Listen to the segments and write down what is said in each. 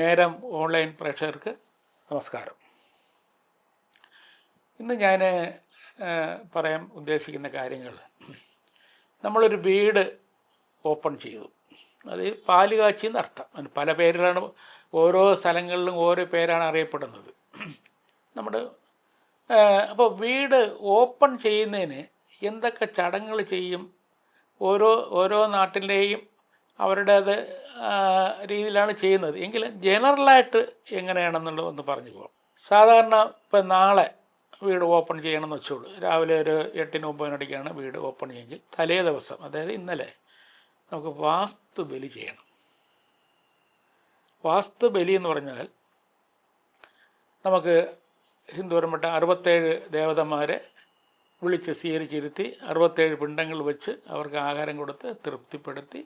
നേരം ഓൺലൈൻ പ്രേക്ഷകർക്ക് നമസ്കാരം. ഇന്ന് ഞാൻ പറയാൻ ഉദ്ദേശിക്കുന്ന കാര്യങ്ങൾ. നമ്മളൊരു വീട് ഓപ്പൺ ചെയ്തു. അത് പാൽ കാച്ചി എന്നർത്ഥം പല പേരിലാണ് ഓരോ സ്ഥലങ്ങളിലും ഓരോ പേരാണ് അറിയപ്പെടുന്നത്. നമ്മുടെ അപ്പോൾ വീട് ഓപ്പൺ ചെയ്യുന്നതിന് എന്തൊക്കെ ചടങ്ങുകൾ ചെയ്യും? ഓരോ ഓരോ നാട്ടിലെയും അവരുടേത് രീതിയിലാണ് ചെയ്യുന്നത്. എങ്കിലും ജനറലായിട്ട് എങ്ങനെയാണെന്നുള്ളത് ഒന്ന് പറഞ്ഞു പോകാം. സാധാരണ ഇപ്പം നാളെ വീട് ഓപ്പൺ ചെയ്യണമെന്ന് വെച്ചോളൂ. രാവിലെ ഒരു എട്ടിന് ഒമ്പതിനടിക്കാണ് വീട് ഓപ്പൺ ചെയ്യെങ്കിൽ തലേ ദിവസം അതായത് ഇന്നലെ നമുക്ക് വാസ്തു ബലി ചെയ്യണം. വാസ്തു ബലി എന്ന് പറഞ്ഞാൽ നമുക്ക് ഹിന്ദുപരമട്ട അറുപത്തേഴ് ദേവതമാരെ വിളിച്ച് സ്വീകരിച്ചിരുത്തി അറുപത്തേഴ് പിണ്ടങ്ങൾ വെച്ച് അവർക്ക് ആഹാരം കൊടുത്ത് തൃപ്തിപ്പെടുത്തി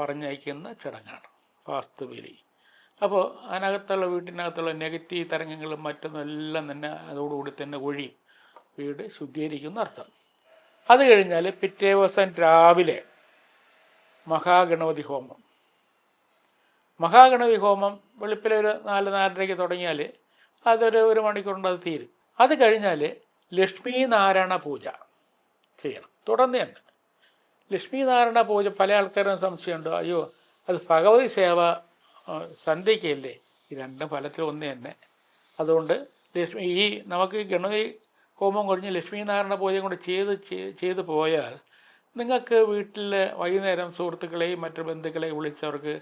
പറഞ്ഞയക്കുന്ന ചടങ്ങാണ് വാസ്തുബലി അപ്പോൾ അതിനകത്തുള്ള വീട്ടിനകത്തുള്ള നെഗറ്റീവ് തരംഗങ്ങളും മറ്റൊന്നും എല്ലാം തന്നെ അതോടുകൂടി തന്നെ ഒഴിയും വീട് ശുദ്ധീകരിക്കുന്ന അർത്ഥം. അത് കഴിഞ്ഞാൽ പിറ്റേ ദിവസം രാവിലെ മഹാഗണപതി ഹോമം. മഹാഗണപതി ഹോമം വെളുപ്പിലെ ഒരു നാല് നാലരയ്ക്ക് തുടങ്ങിയാൽ അതൊരു ഒരു മണിക്കൂറുണ്ട് അത് തീരും. അത് കഴിഞ്ഞാൽ ലക്ഷ്മി നാരായണ പൂജ ചെയ്യണം. തുടർന്ന് തന്നെ ലക്ഷ്മി നാരായണ പൂജ പല ആൾക്കാരും സംശയമുണ്ട്. അയ്യോ അത് ഭഗവതി സേവ സന്ധ്യയ്ക്കല്ലേ? ഈ രണ്ടും ഫലത്തിൽ ഒന്ന് തന്നെ. അതുകൊണ്ട് ലക്ഷ്മി ഈ നമുക്ക് ഗണപതി ഹോമം കഴിഞ്ഞ് ലക്ഷ്മീനാരായണ പൂജയും കൂടെ ചെയ്ത് ചെയ്ത് പോയാൽ നിങ്ങൾക്ക് വീട്ടിൽ വൈകുന്നേരം സുഹൃത്തുക്കളെയും മറ്റു ബന്ധുക്കളെയും വിളിച്ചവർക്ക്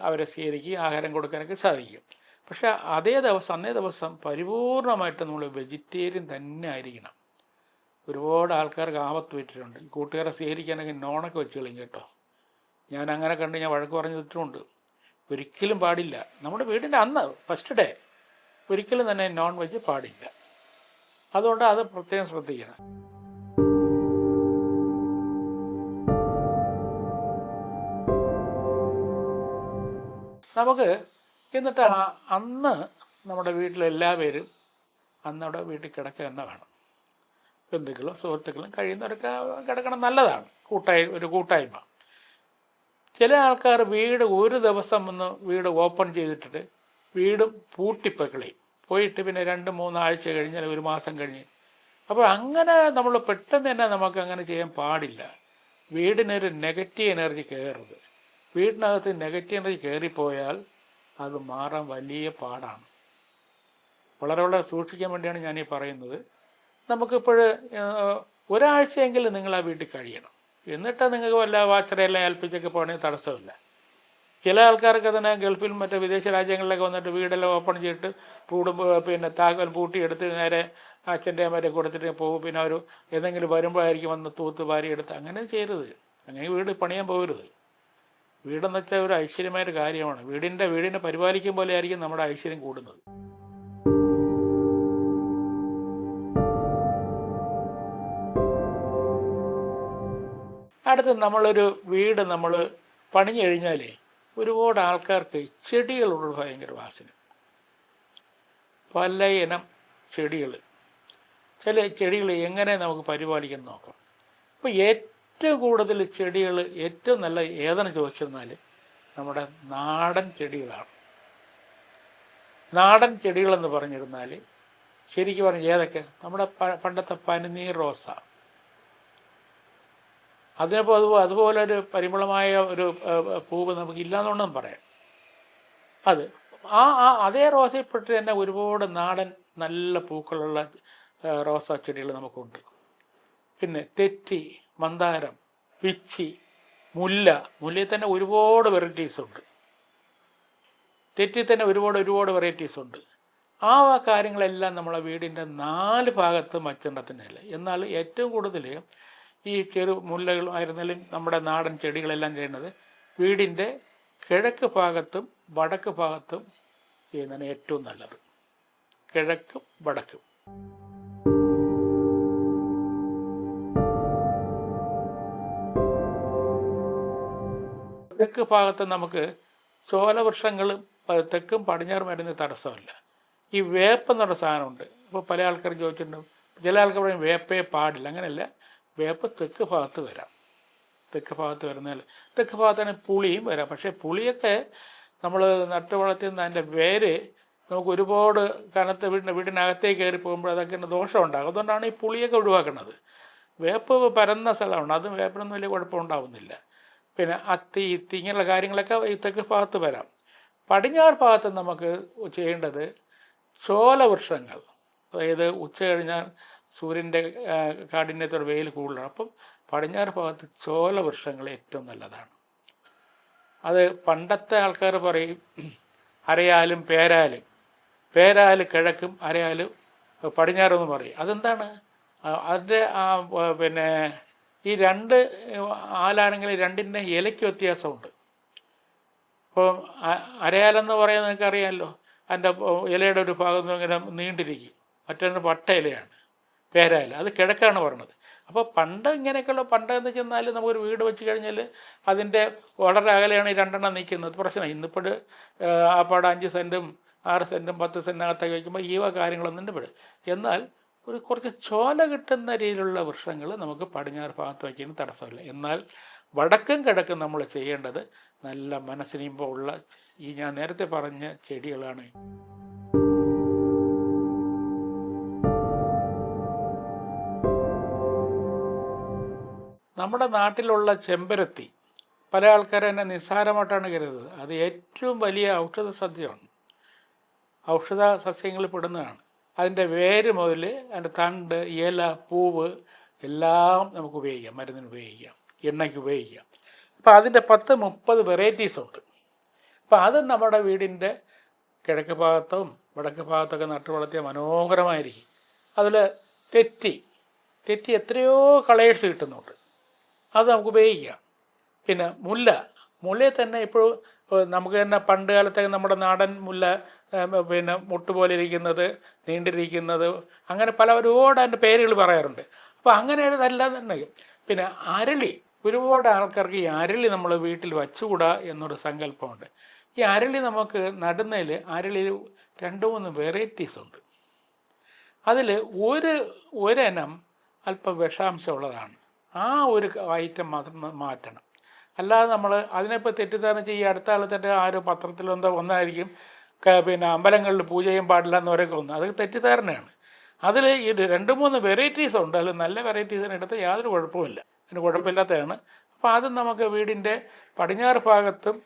അവരെ സ്വീകരിക്കുകയും ആഹാരം കൊടുക്കാനൊക്കെ സാധിക്കും. പക്ഷേ അതേ ദിവസം അന്നേ ദിവസം പരിപൂർണമായിട്ട് നമ്മൾ വെജിറ്റേറിയൻ തന്നെ ആയിരിക്കണം. ഒരുപാട് ആൾക്കാർ ആപത്ത് പറ്റിയിട്ടുണ്ട്. ഈ കൂട്ടുകാരെ സ്വീകരിക്കാനൊക്കെ നോണൊക്കെ വെച്ച് കളിയും കേട്ടോ. ഞാൻ അങ്ങനെ കണ്ട് ഞാൻ വഴക്ക് പറഞ്ഞു തിട്ടുമുണ്ട് ഒരിക്കലും പാടില്ല. നമ്മുടെ വീടിന്റെ അന്ന് ഫസ്റ്റ് ഡേ ഒരിക്കലും തന്നെ നോൺ വെജ് പാടില്ല. അതുകൊണ്ട് അത് പ്രത്യേകം ശ്രദ്ധിക്കണം. നമുക്ക് എന്നിട്ട് അന്ന് നമ്മുടെ വീട്ടിലെല്ലാവരും അന്നവിടെ വീട്ടിൽ കിടക്കുക തന്നെ വേണം. ബന്ധുക്കളും സുഹൃത്തുക്കളും കഴിയുന്നവരൊക്കെ കിടക്കണം നല്ലതാണ്. കൂട്ടായി ഒരു കൂട്ടായ്മ. ചില ആൾക്കാർ വീട് ഒരു ദിവസം ഒന്ന് വീട് ഓപ്പൺ ചെയ്തിട്ടിട്ട് വീടും പൂട്ടിപ്പക്കളയും പോയിട്ട് പിന്നെ രണ്ട് മൂന്നാഴ്ച കഴിഞ്ഞാൽ ഒരു മാസം കഴിഞ്ഞ്. അപ്പോൾ അങ്ങനെ നമ്മൾ പെട്ടെന്ന് തന്നെ നമുക്ക് അങ്ങനെ ചെയ്യാൻ പാടില്ല. വീടിനൊരു നെഗറ്റീവ് എനർജി കയറരുത്. വീടിനകത്ത് നെഗറ്റീവ് എനർജി കയറിപ്പോയാൽ അത് മാറാൻ വലിയ പാടാണ്. വളരെ വളരെ സൂക്ഷിക്കാൻ വേണ്ടിയാണ് ഞാൻ ഈ പറയുന്നത്. നമുക്കിപ്പോൾ ഒരാഴ്ചയെങ്കിലും നിങ്ങൾ ആ വീട്ടിൽ കഴിയണം. എന്നിട്ട് നിങ്ങൾക്ക് വല്ല വാച്ചറയെല്ലാം ഏൽപ്പിച്ചൊക്കെ പോകണമെങ്കിൽ തടസ്സമില്ല. ചില ആൾക്കാർക്ക് തന്നെ ഗൾഫിൽ മറ്റു വിദേശ രാജ്യങ്ങളിലൊക്കെ വന്നിട്ട് വീടെല്ലാം ഓപ്പൺ ചെയ്തിട്ട് പൂടും പിന്നെ താക്കൽ പൂട്ടി എടുത്ത് നേരെ അച്ഛന്റെ അമ്മരെ കൊടുത്തിട്ട് പോകും. പിന്നെ അവർ ഏതെങ്കിലും വരുമ്പോഴായിരിക്കും വന്ന് തൂത്ത് വാരി എടുത്ത് അങ്ങനെ ചെയ്യരുത്. അങ്ങനെ വീട് പണിയാൻ പോകരുത്. വീടെന്ന് വെച്ചാൽ ഒരു ഐശ്വര്യമായൊരു കാര്യമാണ്. വീടിന്റെ വീടിനെ പരിപാലിക്കും പോലെ ആയിരിക്കും നമ്മുടെ ഐശ്വര്യം കൂടുന്നത്. അടുത്ത് നമ്മളൊരു വീട് നമ്മൾ പണിഞ്ഞു കഴിഞ്ഞാലേ ഒരുപാട് ആൾക്കാർക്ക് ചെടികളോട് ഭയങ്കര വാസന. പല ഇനം ചെടികൾ ചില ചെടികൾ എങ്ങനെ നമുക്ക് പരിപാലിക്കാൻ നോക്കാം. അപ്പോൾ ഏറ്റവും കൂടുതൽ ചെടികൾ ഏറ്റവും നല്ല ഏതെന്ന് ചോദിച്ചിരുന്നാൽ നമ്മുടെ നാടൻ ചെടികളാണ്. നാടൻ ചെടികളെന്ന് പറഞ്ഞിരുന്നാൽ ശരിക്കും പറഞ്ഞാൽ ഏതൊക്കെ? നമ്മുടെ പണ്ടത്തെ പനിനീർ റോസ. അതിനിപ്പോൾ അതുപോലെ അതുപോലെ ഒരു പരിമളമായ ഒരു പൂവ് നമുക്ക് ഇല്ലാന്നുണ്ടെന്ന് പറയാം. അത് ആ ആ അതേ റോസയിൽപ്പെട്ട് തന്നെ ഒരുപാട് നാടൻ നല്ല പൂക്കളുള്ള റോസാ ചെടികൾ നമുക്കുണ്ട്. പിന്നെ തെറ്റി മന്ദാരം പിച്ചി മുല്ല മുല്ലയിൽ തന്നെ ഒരുപാട് വെറൈറ്റീസ് ഉണ്ട്. തെറ്റി തന്നെ ഒരുപാട് ഒരുപാട് വെറൈറ്റീസ് ഉണ്ട്. ആ കാര്യങ്ങളെല്ലാം നമ്മളെ വീടിന്റെ നാല് ഭാഗത്തും വച്ചിടത്തിനില്ല എന്നാൽ ഏറ്റവും കൂടുതൽ ഈ ചെറു മുല്ലകൾ ആയിരുന്നാലും നമ്മുടെ നാടൻ ചെടികളെല്ലാം ചെയ്യുന്നത് വീടിന്റെ കിഴക്ക് ഭാഗത്തും വടക്ക് ഭാഗത്തും ചെയ്യുന്നതാണ് ഏറ്റവും നല്ലത്. കിഴക്കും വടക്കും. തെക്ക് ഭാഗത്ത് നമുക്ക് ചോലവൃക്ഷങ്ങളും തെക്കും പടിഞ്ഞാറും വരുന്ന തടസ്സമല്ല. ഈ വേപ്പ് എന്നുള്ള സാധനമുണ്ട്. ഇപ്പോൾ പല ആൾക്കാരും ചോദിച്ചിട്ടുണ്ട്. ചില ആൾക്കാർ പറയും വേപ്പേ പാടില്ല. അങ്ങനെയല്ല. വേപ്പ് തെക്ക് ഭാഗത്ത് വരാം. തെക്ക് ഭാഗത്ത് വരുന്നതിൽ തെക്ക് ഭാഗത്താണ് പുളിയും വരാം. പക്ഷേ പുളിയൊക്കെ നമ്മൾ നട്ടു വളർത്തുന്ന അതിന്റെ വേര് നമുക്ക് ഒരുപാട് കനത്ത് വീടിന്റെ വീടിനകത്തേക്ക് കയറി പോകുമ്പോൾ അതൊക്കെ ദോഷം ഉണ്ടാകും. അതുകൊണ്ടാണ് ഈ പുളിയൊക്കെ ഒഴിവാക്കുന്നത്. വേപ്പ് പരന്ന സ്ഥലമാണ്. അതും വേപ്പിനൊന്നും വലിയ കുഴപ്പമുണ്ടാവുന്നില്ല പിന്നെ അത്തി ഇത്തി ഇങ്ങനെയുള്ള കാര്യങ്ങളൊക്കെ ഈ തെക്ക് ഭാഗത്ത് വരാം. പടിഞ്ഞാറ് ഭാഗത്ത് നമുക്ക് ചെയ്യേണ്ടത് ചോലവൃക്ഷങ്ങൾ അതായത് ഉച്ച കഴിഞ്ഞാൽ സൂര്യന്റെ കാഠിന്യത്തോടെ വെയിൽ കൂടുതലാണ്. അപ്പം പടിഞ്ഞാറ് ഭാഗത്ത് ചോല വൃക്ഷങ്ങൾ ഏറ്റവും നല്ലതാണ്. അത് പണ്ടത്തെ ആൾക്കാർ പറയും അരയാലും പേരാലും. പേരാൽ കിഴക്കും അരയാലും പടിഞ്ഞാറെന്ന് പറയും. അതെന്താണ്? അതിന്റെ ആ, പിന്നെ ഈ രണ്ട് ആലാണെങ്കിൽ രണ്ടിന്റെ ഇലയ്ക്ക് വ്യത്യാസമുണ്ട്. ഇപ്പോൾ അരയാലെന്ന് പറയുന്നത് നിങ്ങൾക്ക് അറിയാമല്ലോ അതിന്റെ ഇലയുടെ ഒരു ഭാഗം ഇങ്ങനെ നീണ്ടിരിക്കും. മറ്റൊന്ന് പട്ട ഇലയാണ് പേരാല അത് കിഴക്കാണ് പറയണത് അപ്പോൾ പണ്ട് ഇങ്ങനെയൊക്കെയുള്ള പണ്ട് എന്ന് ചെന്നാൽ നമുക്കൊരു വീട് വെച്ച് കഴിഞ്ഞാൽ അതിന്റെ വളരെ അകലെയാണ് ഈ രണ്ടെണ്ണം നിൽക്കുന്നത്. പ്രശ്നം ഇന്നിപ്പോൾ ആ പാടെ അഞ്ച് സെന്റും ആറ് സെന്റും പത്ത് സെന്റിനകത്തൊക്കെ വയ്ക്കുമ്പോൾ ഈ വക കാര്യങ്ങളൊന്നും ഇവിടെ. എന്നാൽ ഒരു കുറച്ച് ചോല കിട്ടുന്ന രീതിയിലുള്ള വൃക്ഷങ്ങൾ നമുക്ക് പടിഞ്ഞാറ് ഭാഗത്ത് വയ്ക്കുന്ന തടസ്സമില്ല. എന്നാൽ വടക്കും കിഴക്കും നമ്മൾ ചെയ്യേണ്ടത് നല്ല മനസ്സിനിമ്പോൾ ഉള്ള ഈ ഞാൻ നേരത്തെ പറഞ്ഞ ചെടികളാണ്. നമ്മുടെ നാട്ടിലുള്ള ചെമ്പരത്തി പല ആൾക്കാരും എന്നെ നിസ്സാരമായിട്ടാണ് കരുതുന്നത്. അത് ഏറ്റവും വലിയ ഔഷധ സസ്യമാണ്. ഔഷധ സസ്യങ്ങളിൽ പെടുന്നതാണ്. അതിന്റെ വേര് മുതൽ അതിന്റെ തണ്ട് ഇല പൂവ് എല്ലാം നമുക്ക് ഉപയോഗിക്കാം. മരുന്നിന് ഉപയോഗിക്കാം. എണ്ണയ്ക്ക് ഉപയോഗിക്കാം. അപ്പോൾ അതിന്റെ പത്ത് മുപ്പത് വെറൈറ്റീസ് ഉണ്ട്. അപ്പോൾ അത് നമ്മുടെ വീടിന്റെ കിഴക്ക് ഭാഗത്തും വടക്ക് ഭാഗത്തൊക്കെ നട്ടു വളർത്തിയാൽ മനോഹരമായിരിക്കും. അതിൽ തെറ്റി തെറ്റി എത്രയോ കളേഴ്സ് കിട്ടുന്നുണ്ട്. അത് നമുക്ക് ഉപയോഗിക്കാം. പിന്നെ മുല്ല. മുല്ലയെ തന്നെ ഇപ്പോൾ നമുക്ക് തന്നെ പണ്ട് കാലത്തൊക്കെ നമ്മുടെ നാടൻ മുല്ല പിന്നെ മുട്ടുപോലെ ഇരിക്കുന്നത് നീണ്ടിരിക്കുന്നത് അങ്ങനെ പല ഒരുപാട് അതിന്റെ പേരുകൾ പറയാറുണ്ട്. അപ്പോൾ അങ്ങനെ ഇതല്ല തന്നെ. പിന്നെ അരളി. ഒരുപാട് ആൾക്കാർക്ക് ഈ അരളി നമ്മൾ വീട്ടിൽ വച്ചുകൂടാ എന്നൊരു സങ്കല്പമുണ്ട്. ഈ അരളി നമുക്ക് നടുന്നതിൽ അരളി രണ്ട് മൂന്ന് വെറൈറ്റീസ് ഉണ്ട്. അതിൽ ഒരു ഒരെനം അല്പം വിഷാംശമുള്ളതാണ്. ആ ഒരു ഐറ്റം മാത്രം മാറ്റണം. അല്ലാതെ നമ്മൾ അതിനെപ്പോൾ തെറ്റിദ്ധാരണ ചെയ്യുക അടുത്ത കാലത്തിന്റെ ആരോ പത്രത്തിൽ എന്തോ ഒന്നായിരിക്കും പിന്നെ അമ്പലങ്ങളിൽ പൂജ ചെയ്യാൻ പാടില്ല എന്നവരൊക്കെ ഒന്ന് അത് തെറ്റിദ്ധാരണയാണ്. അതിൽ ഈ രണ്ട് മൂന്ന് വെറൈറ്റീസ് ഉണ്ട്. അതിൽ നല്ല വെറൈറ്റീസിന് എടുത്ത് യാതൊരു കുഴപ്പമില്ല അതിന് കുഴപ്പമില്ലാത്തതാണ്. അപ്പോൾ ആദ്യം നമുക്ക് വീടിന്റെ പടിഞ്ഞാറ് ഭാഗത്തും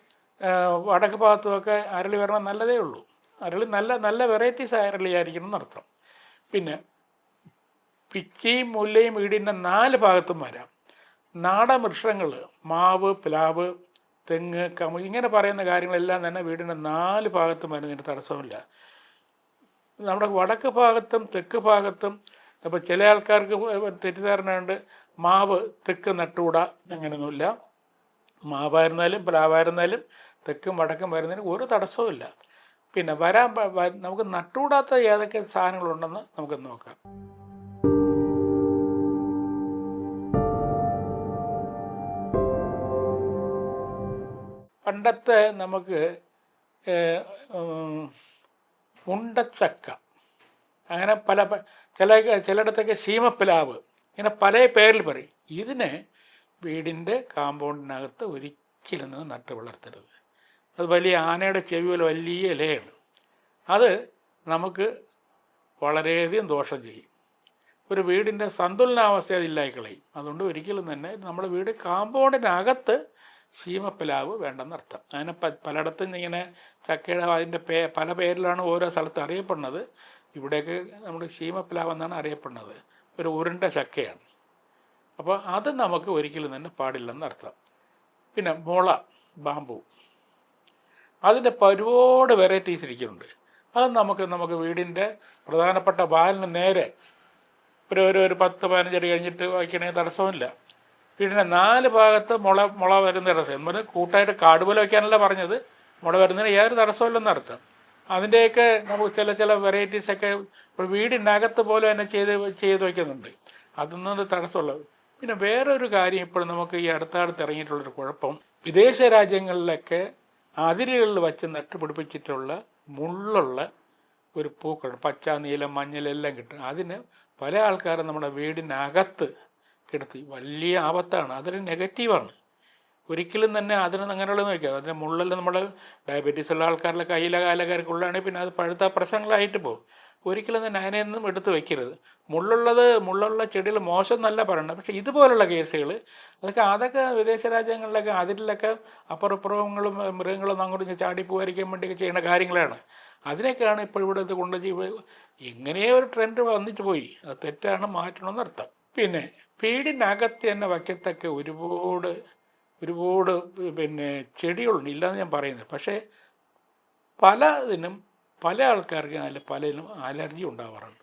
വടക്ക് ഭാഗത്തും ഒക്കെ അരളി വരണം നല്ലതേ ഉള്ളൂ. അരളി നല്ല നല്ല വെറൈറ്റീസ് അരളി ആയിരിക്കണം എന്നർത്ഥം. പിന്നെ പിച്ചിയും മുല്ലയും വീടിന്റെ നാല് ഭാഗത്തും വരാം. നാടൻ വൃക്ഷങ്ങൾ മാവ് പ്ലാവ് തെങ്ങ് കമ ഇങ്ങനെ പറയുന്ന കാര്യങ്ങളെല്ലാം തന്നെ വീടിന്റെ നാല് ഭാഗത്തും വരുന്നതിന് തടസ്സമില്ല നമ്മുടെ വടക്ക് ഭാഗത്തും തെക്ക് ഭാഗത്തും അപ്പോൾ ചില ആൾക്കാർക്ക് തെറ്റിദ്ധാരണയുണ്ട്. മാവ് തെക്ക് നട്ടുകൂടാ അങ്ങനെയൊന്നുമില്ല. മാവായിരുന്നാലും പ്ലാവായിരുന്നാലും തെക്കും വടക്കും വരുന്നതിന് ഒരു തടസ്സവുമില്ല. പിന്നെ വരാൻ നമുക്ക് നട്ടുകൂടാത്ത ഏതൊക്കെ സാധനങ്ങളുണ്ടെന്ന് നമുക്ക് നോക്കാം. പണ്ടത്തെ നമുക്ക് ഉണ്ടച്ചക്ക. അങ്ങനെ പല ചില ചിലയിടത്തൊക്കെ സീമപ്പിലാവ് ഇങ്ങനെ പല പേരിൽ പറയും. ഇതിനെ വീടിന്റെ കാമ്പൗണ്ടിനകത്ത് ഒരിക്കലും നിന്ന് നട്ട് വളർത്തരുത്. അത് വലിയ ആനയുടെ ചെവി പോലെ വലിയ ഇലയാണ്. അത് നമുക്ക് വളരെയധികം ദോഷം ചെയ്യും. ഒരു വീടിന്റെ സന്തുലനാവസ്ഥ അതില്ലായി കളയും അതുകൊണ്ട് ഒരിക്കലും തന്നെ നമ്മുടെ വീട് കാമ്പൗണ്ടിനകത്ത് ശീമപ്പിലാവ് വേണ്ടെന്നർത്ഥം അതിനെ പ പലയിടത്തും ഇങ്ങനെ ചക്കയുടെ അതിന്റെ പേ പല പേരിലാണ് ഓരോ സ്ഥലത്ത് അറിയപ്പെടുന്നത്. ഇവിടെയൊക്കെ നമ്മൾ ശീമപ്പിലാവ് എന്നാണ് അറിയപ്പെടുന്നത്. ഒരു ഉരുണ്ട ചക്കയാണ്. അപ്പോൾ അത് നമുക്ക് ഒരിക്കലും തന്നെ പാടില്ലെന്നർത്ഥം പിന്നെ മുള ബാമ്പു. അതിന്റെ ഒരുപാട് വെറൈറ്റീസ് ഇരിക്കുന്നുണ്ട്. അത് നമുക്ക് നമുക്ക് വീടിന്റെ പ്രധാനപ്പെട്ട വാലിന് നേരെ ഒരു ഒരു ഒരു പത്ത് പതിനഞ്ചടി കഴിഞ്ഞിട്ട് വയ്ക്കണേ തടസ്സമില്ല വീടിന്റെ നാല് ഭാഗത്ത് മുള മുള വരുന്ന എന്ന് പറഞ്ഞാൽ കൂട്ടായിട്ട് കാടുപോലെ വയ്ക്കാനല്ല പറഞ്ഞത്. മുള വരുന്നതിന് ഏതൊരു തടസ്സമില്ലെന്ന് അർത്ഥം. അതിന്റെയൊക്കെ നമുക്ക് ചില ചില വെറൈറ്റീസൊക്കെ ഇപ്പോൾ വീടിനകത്ത് പോലെ തന്നെ ചെയ്ത് ചെയ്ത് വയ്ക്കുന്നുണ്ട് അതൊന്നും തടസ്സമുള്ളത് പിന്നെ വേറൊരു കാര്യം ഇപ്പോൾ നമുക്ക് ഈ അടുത്തടുത്ത് ഇറങ്ങിയിട്ടുള്ളൊരു കുഴപ്പം. വിദേശ രാജ്യങ്ങളിലൊക്കെ അതിരുകളിൽ വച്ച് നട്ടുപിടിപ്പിച്ചിട്ടുള്ള മുള്ളുള്ള ഒരു പൂക്കളുണ്ട്. പച്ച നീലം മഞ്ഞൾ എല്ലാം കിട്ടും. അതിന് പല ആൾക്കാരും നമ്മുടെ വീടിനകത്ത് കിടത്തി വലിയ ആപത്താണ്. അതൊരു നെഗറ്റീവാണ്. ഒരിക്കലും തന്നെ അതിന് അങ്ങനെയുള്ള വയ്ക്കുക. അതിന് മുള്ളിൽ നമ്മൾ ഡയബറ്റീസ് ഉള്ള ആൾക്കാരുടെ കയ്യിലെ കാലക്കാർക്കുള്ളതാണെങ്കിൽ പിന്നെ അത് പഴുത്ത പ്രശ്നങ്ങളായിട്ട് പോകും. ഒരിക്കലും തന്നെ അതിനെയൊന്നും എടുത്ത് വെക്കരുത് മുള്ളുള്ളത് മുള്ളുള്ള ചെടികൾ മോശം എന്നല്ല പറയണം പക്ഷേ ഇതുപോലുള്ള കേസുകൾ അതൊക്കെ അതൊക്കെ വിദേശ രാജ്യങ്ങളിലൊക്കെ അതിലൊക്കെ അപ്പുറപ്പുറങ്ങളും മൃഗങ്ങളും അങ്ങോട്ട് ചാടി പോകാതിരിക്കാൻ വേണ്ടിയൊക്കെ ചെയ്യുന്ന കാര്യങ്ങളാണ്. അതിനൊക്കെയാണ് ഇപ്പോൾ ഇവിടെ ഇത് കൊണ്ട് എങ്ങനെയോ ഒരു ട്രെൻഡ് വന്നിട്ട് പോയി. അത് തെറ്റാണ് മാറ്റണമെന്ന് അർത്ഥം പിന്നെ വീടിനകത്ത് തന്നെ വയ്ക്കത്തക്ക ഒരുപാട് ഒരുപാട് പിന്നെ ചെടികളുണ്ട്. ഇല്ലെന്ന് ഞാൻ പറയുന്നത് പക്ഷേ പലതിനും പല ആൾക്കാർക്ക് അതിൽ പലതിനും അലർജി ഉണ്ടാവാറുണ്ട്.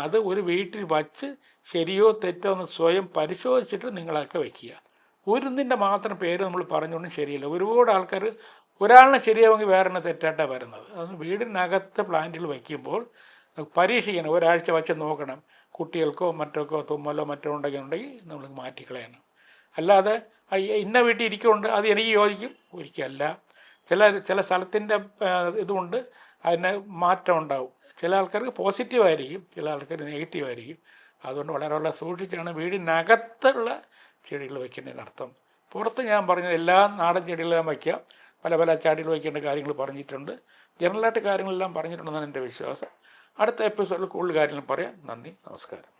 അത് ഒരു വീട്ടിൽ വച്ച് ശരിയോ തെറ്റോ എന്ന് സ്വയം പരിശോധിച്ചിട്ട് നിങ്ങളൊക്കെ വയ്ക്കുക. ഒരുന്നിന്റെ മാത്രം പേര് നമ്മൾ പറഞ്ഞുകൊണ്ടും ശരിയല്ല. ഒരുപാട് ആൾക്കാർ ഒരാളിനെ ശരിയാവുമെങ്കിൽ വേറെ തെറ്റായിട്ടാണ് വരുന്നത്. അത് വീടിനകത്ത് പ്ലാന്റുകൾ വയ്ക്കുമ്പോൾ പരീക്ഷിക്കണം. ഒരാഴ്ച വച്ച് നോക്കണം. കുട്ടികൾക്കോ മറ്റൊക്കോ തുമ്മലോ മറ്റോ ഉണ്ടെങ്കിൽ ഉണ്ടെങ്കിൽ നമ്മൾ മാറ്റിക്കളയണം. അല്ലാതെ ഇന്ന വീട്ടിൽ ഇരിക്കുന്നുണ്ട് അത് എനിക്ക് യോജിക്കും. ഒരിക്കലല്ല. ചില ചില സ്ഥലത്തിന്റെ ഇതുകൊണ്ട് അതിന് മാറ്റം ഉണ്ടാവും. ചില ആൾക്കാർക്ക് പോസിറ്റീവ് ആയിരിക്കും ചില ആൾക്കാർ നെഗറ്റീവ് ആയിരിക്കും. അതുകൊണ്ട് വളരെ വളരെ സൂക്ഷിച്ചാണ് വീടിനകത്തുള്ള ചെടികൾ വയ്ക്കുന്നതിന് അർത്ഥം. പുറത്ത് ഞാൻ പറഞ്ഞത് എല്ലാ നാടൻ ചെടികളെല്ലാം വയ്ക്കാം. പല പല ചെടികൾ വയ്ക്കേണ്ട കാര്യങ്ങൾ പറഞ്ഞിട്ടുണ്ട്. ജനറലായിട്ട് കാര്യങ്ങളെല്ലാം പറഞ്ഞിട്ടുണ്ടെന്നാണ് എന്റെ വിശ്വാസം. അടുത്ത എപ്പിസോഡിൽ കൂടുതൽ കാര്യങ്ങൾ പറയാം. നന്ദി നമസ്കാരം.